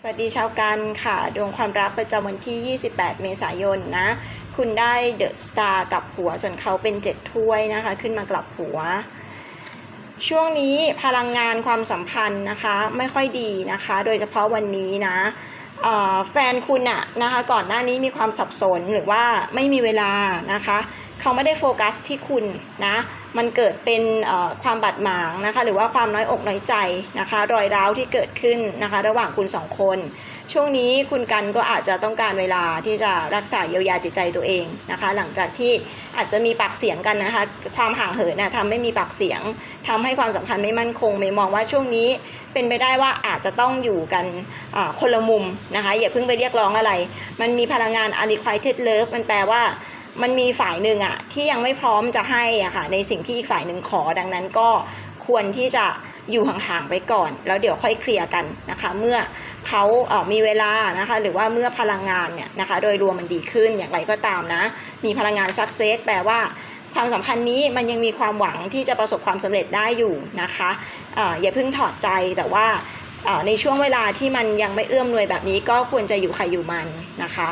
สวัสดีชาวกันค่ะ ดวงความรักประจำวันที่ 28 เมษายนนะ คุณได้เดอะสตาร์กลับหัวส่วนเขาเป็น 7 ถ้วยนะคะ ขึ้นมากลับหัว ช่วงนี้พลังงานความสัมพันธ์นะคะไม่ค่อยดีนะคะ โดยเฉพาะวันนี้นะแฟนคุณอะนะคะ ก่อนหน้านี้มีความสับสนหรือว่าไม่มีเวลานะคะ เขาไม่ได้โฟกัสที่คุณนะ มันเกิดเป็นความบาดหมางนะคะ หรือว่าความน้อยอกน้อยใจนะคะ รอยร้าวที่เกิดขึ้นนะคะ ระหว่างคุณสองคน ช่วงนี้คุณกันก็อาจจะต้องการเวลาที่จะรักษาเยียวยาจิตใจตัวเองนะคะ หลังจากที่อาจจะมีปากเสียงกันนะคะ ความห่างเหินนะทำให้มีปากเสียงทำให้ความสัมพันธ์ไม่มั่นคงไม่มองว่าช่วงนี้เป็นไปได้ว่าอาจจะต้องอยู่กันคนละมุมนะคะ อย่าเพิ่งไปเรียกร้องอะไร มันมีพลังงาน unrequited love มันแปลว่า มันมีฝ่ายหนึ่งอะที่ยังไม่พร้อมจะให้อะค่ะในสิ่งที่อีกฝ่ายหนึ่งขอดังนั้นก็ควรที่จะอยู่ห่างๆไปก่อน แล้วเดี๋ยวค่อยเคลียร์กันนะคะ เมื่อเขาเอ่อมีเวลานะคะ หรือว่าเมื่อพลังงานเนี่ยนะคะ โดยรวมมันดีขึ้นอย่างไรก็ตามนะ มีพลังงานซักเซสแปลว่าความสัมพันธ์นี้มันยังมีความหวังที่จะประสบความสำเร็จได้อยู่นะคะเอ่ออย่าเพิ่งถอดใจแต่ว่าเอ่อในช่วงเวลาที่มันยังไม่เอื้อมหน่วยแบบนี้ก็ควรจะอยู่ใครอยู่มันนะคะ